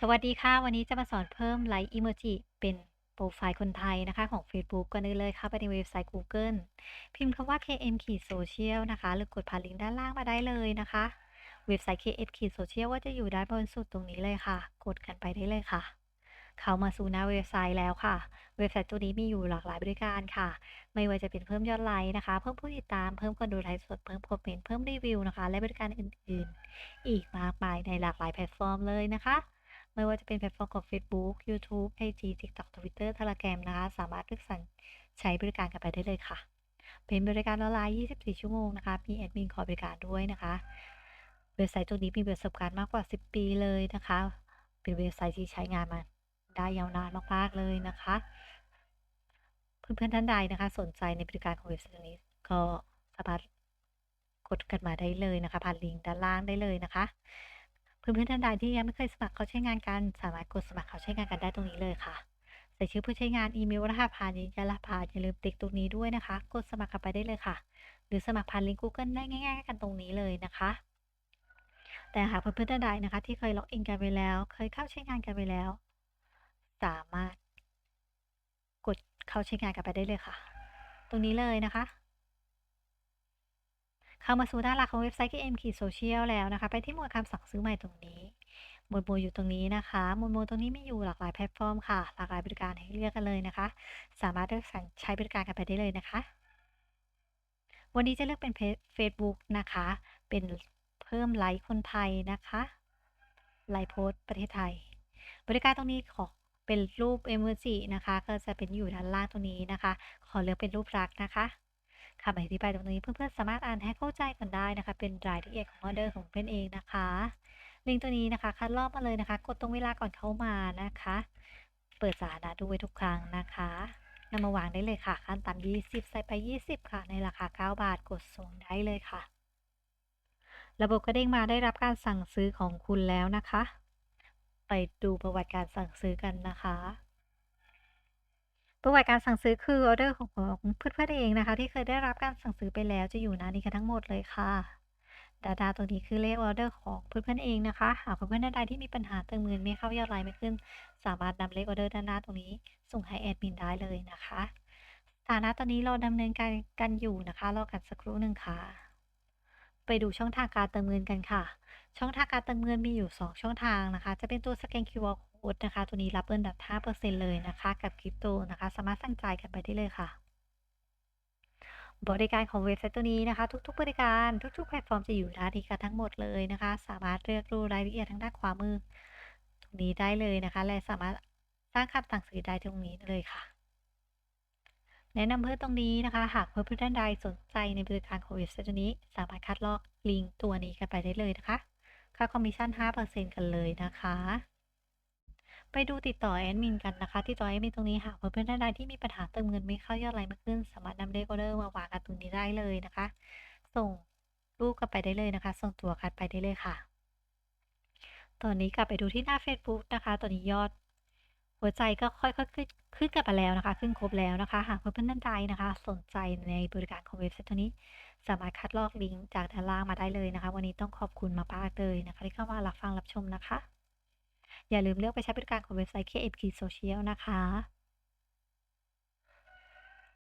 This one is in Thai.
สวัสดีค่ะ วันนี้จะมาสอนเพิ่มไลค์อิโมจิเป็นโปรไฟล์คนไทยนะคะ ของ Facebook ก่อนเลยเข้าไปในเว็บไซต์ Google พิมพ์คำว่า km social นะคะ หรือกดผ่านลิงก์ด้านล่างมาได้เลยนะคะ เว็บไซต์ km social ก็จะอยู่ด้านบนสุดตรงนี้เลยค่ะ กดกันไปได้เลยค่ะ เข้ามาสู่หน้าเว็บไซต์แล้วค่ะ เว็บไซต์ตัวนี้มีอยู่หลากหลายบริการค่ะ ไม่ว่าจะเป็นเพิ่มยอดไลค์นะคะ เพิ่มผู้ติดตามเพิ่มคนดูไลฟ์สดเพิ่มคอมเมนต์เพิ่มรีวิวนะคะ และบริการอื่น ๆ อีกมากมายในหลากหลายแพลตฟอร์มเลยนะคะ ไม่ว่าจะเป็นแพลตฟอร์มของ Facebook YouTube IG TikTok Twitter Telegram นะคะ สามารถเลือกสรรใช้บริการกันไปได้เลยค่ะ เป็นบริการออนไลน์ 24 ชั่วโมงนะคะ มีแอดมินคอยบริการด้วยนะคะ เว็บไซต์ตัวนี้มีประสบการณ์มากกว่า 10 ปีเลยนะคะ เป็นเว็บไซต์ที่ใช้งานมาได้ยาวนานมากๆเลยนะคะ เพื่อนๆท่านใดนะคะ สนใจในบริการของเว็บไซต์นี้ก็สามารถกดกันมาได้เลยนะคะผ่านลิงก์ด้านล่างได้เลยนะคะ เพื่อนๆท่านใดที่ยังไม่เคยสมัครเขาใช้งานกัน สามารถกดสมัครเขาใช้งานกันได้ตรงนี้เลยค่ะ ใส่ชื่อผู้ใช้งานอีเมลรหัสผ่านยืนยันรหัสผ่านอย่าลืมติ๊กตรงนี้ด้วยนะคะ กดสมัครกันไปได้เลยค่ะ หรือสมัครผ่านลิงก์ Google ได้ง่ายๆ กันตรงนี้เลยนะคะ แต่หากเพื่อนๆท่านใดนะคะ ที่เคยล็อกอินกันไปแล้ว เคยเข้าใช้งานกันไปแล้ว สามารถ กดเข้าใช้งานกันไปได้เลยค่ะ ตรงนี้เลยนะคะ เข้ามาสู่ด้านหลักของเว็บไซต์ KM Social แล้วนะคะ ไปที่หมวดคำสั่งซื้อใหม่ตรงนี้ หมวดหมู่อยู่ตรงนี้นะคะ หมวดหมู่ตรงนี้มีอยู่หลากหลายแพลตฟอร์มค่ะ หลากหลายบริการให้เลือกกันเลยนะคะ สามารถเลือกสั่งใช้บริการกันไปได้เลยนะคะ วันนี้จะเลือกเป็นเพจ Facebook นะคะ เป็นเพิ่มไลค์คนไทยนะคะ ไลค์โพสประเทศไทย บริการตรงนี้ขอเป็นรูป e m o j i นะคะ ก็จะเป็นอยู่ด้านล่างตรงนี้นะคะ ขอเลือกเป็นรูปรักนะคะ คำอธิบายตรงนี้เพื่อนๆสามารถอ่านให้เข้าใจกันได้นะคะ เป็นรายละเอียดของออเดอร์ของเพื่อนเองนะคะลิงก์ตัวนี้นะคะ คัดลอกมาเลยนะคะ กดตรงเวลาก่อนเข้ามานะคะ เปิดสาธาระด้วยทุกครั้งนะคะนำมาวางได้เลยค่ะ ขั้นต่ำ20 ใส่ไป 20 ค่ะ ในราคา 9 บาทกดส่งได้เลยค่ะ ระบบกระเด้งมาได้รับการสั่งซื้อของคุณแล้วนะคะ ไปดูประวัติการสั่งซื้อกันนะคะ ประวัติการสั่งซื้อคือออเดอร์ของของเพื่อนๆเองนะคะ ที่เคยได้รับการสั่งซื้อไปแล้วจะอยู่หน้านี้กันทั้งหมดเลยค่ะ Data ตรงนี้คือเลขออเดอร์ของเพื่อนๆเองนะคะหากเพื่อนๆท่านใดที่มีปัญหาเติมเงินไม่เข้ายอดไลน์ไม่ขึ้น สามารถนำเลขออเดอร์ด้านหน้าตรงนี้ ส่งให้แอดมินได้เลยนะคะสถานะตอนนี้เราดำเนินการกันอยู่นะคะรอกันสักครู่หนึ่งค่ะ ไปดูช่องทางการเติมเงินกันค่ะ ช่องทางการเติมเงินมีอยู่ 2 ช่องทางนะคะ จะเป็นตัวสแกน QR code นะคะ ตัวนี้รับเงินดับ5%เลยนะคะ กับคริปโตนะคะ สามารถสั่งจ่ายกันไปได้เลยค่ะ บริการของเว็บไซต์ตัวนี้นะคะ ทุกๆ บริการทุกๆ แพลตฟอร์มจะอยู่ด้านนี้กันทั้งหมดเลยนะคะ สามารถเลือกดูรายละเอียดทางด้านขวามือ ตรงนี้ได้เลยนะคะ และสามารถสร้างคำสั่งซื้อได้ตรงนี้เลยค่ะแนะนำเพื่อตรงนี้นะคะ หากเพื่อนๆท่านใดสนใจในบริการของเว็บไซต์ตัวนี้ สามารถคัดลอกลิงก์ตัวนี้กันไปได้เลยนะคะ ค่าคอมมิชชั่น 5%กันเลยนะคะ ไปดูติดต่อแอดมินกันนะคะ ที่ต่อแอดมินตรงนี้หากเพื่อนๆท่านใดที่มีปัญหาเติมเงินไม่เข้ายอดไลน์มากขึ้น สามารถนำเลขออเดอร์มาวางกันตรงนี้ได้เลยนะคะ ส่งรูปกันไปได้เลยนะคะ ส่งตัวกันไปได้เลยค่ะ ตอนนี้กลับไปดูที่หน้า Facebook นะคะ ตอนนี้ยอด หัวใจก็ค่อยๆขึ้นขึ้นกลับมาแล้วนะคะ ขึ้นครบแล้วนะคะ หากเพื่อนๆท่านใดนะคะ สนใจในบริการของเว็บไซต์ตัวนี้ สามารถคัดลอกลิงก์จากด้านล่างมาได้เลยนะคะ วันนี้ต้องขอบคุณมากๆเลยนะคะที่เข้ามารับฟังรับชมนะคะ อย่าลืมเลือกไปใช้บริการของเว็บไซต์ KFK Social นะคะ